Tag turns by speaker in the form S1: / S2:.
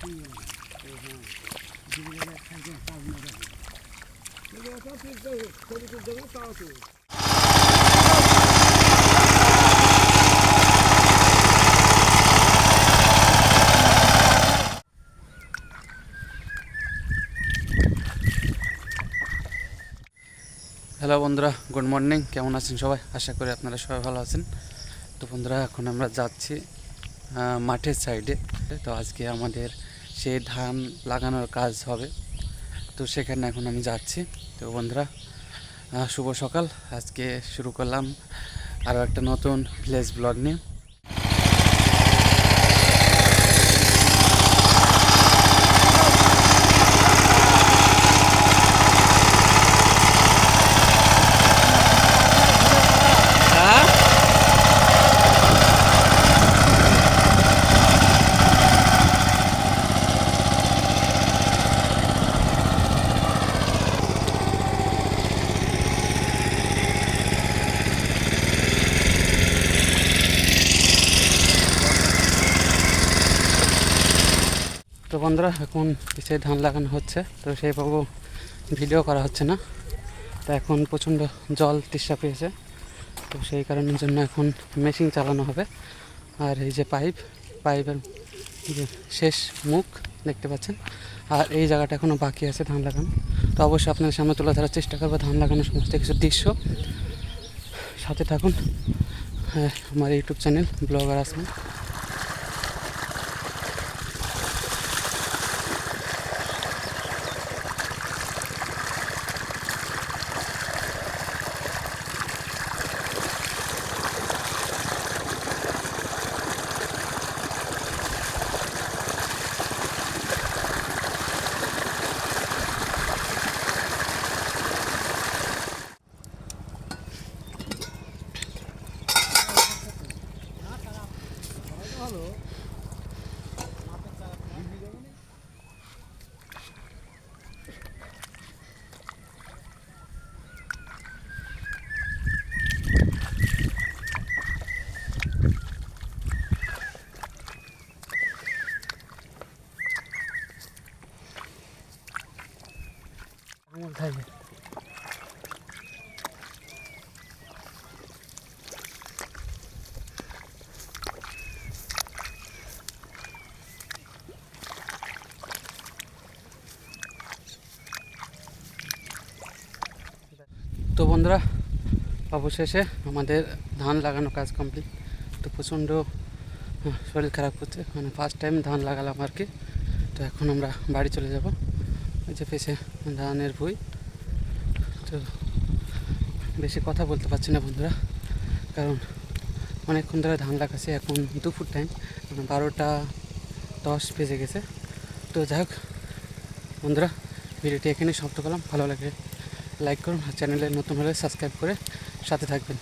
S1: Hello বন্ধুরা। Good morning কেমন আছেন সবাই? আশা করি আপনারা সবাই ভালো আছেন। তো বন্ধুরা, এখন আমরা যাচ্ছি মাঠের সাইডে তো আজকে আমাদের সেই ধান লাগানোর কাজ হবে। তো সেখানে এখন আমি যাচ্ছি। তো বন্ধুরা শুভ সকাল। আজকে শুরু করলাম আরও একটা নতুন ভিলেজ ব্লগ নিয়ে তো বন্ধুরা, এখন পিছিয়ে ধান লাগানো হচ্ছে, তো সেইভাবে ভিডিও করা হচ্ছে না। তো এখন প্রচণ্ড জল তৃষ্ণা পেয়েছে, তো সেই কারণের জন্য এখন মেশিন চালানো হবে। আর এই যে পাইপ, পাইপের যে শেষ মুখ দেখতে পাচ্ছেন, আর এই জায়গাটা এখনও বাকি আছে ধান লাগানো। তো অবশ্যই আপনাদের সামনে তুলে ধরার চেষ্টা করব ধান লাগানোর সমস্ত কিছু দৃশ্য। সাথে থাকুন হ্যাঁ আমার ইউটিউব চ্যানেল ব্লগার আসবেন থাকবে বন্ধুরা, অবশেষে আমাদের ধান লাগানো কাজ কমপ্লিট তো প্রচণ্ড শরীর খারাপ করছে। মানে ফার্স্ট টাইম ধান লাগালাম আর কি। তো এখন আমরা বাড়ি চলে যাব। ওই যে পেছে ধানের ভুই। তো বেশি কথা বলতে পারছি না বন্ধুরা। কারণ অনেকক্ষণ ধরে ধান লাগাচ্ছে, এখন দুপুর টাইম মানে বারোটা দশ বেজে গেছে। তো যাই হোক, বন্ধুরা, ভিডিওটি এখানে সমাপ্ত করলাম। ভালো লাগে লাইক করুন চ্যানেলে নতুন হলে সাবস্ক্রাইব করে সাথে থাকবেন।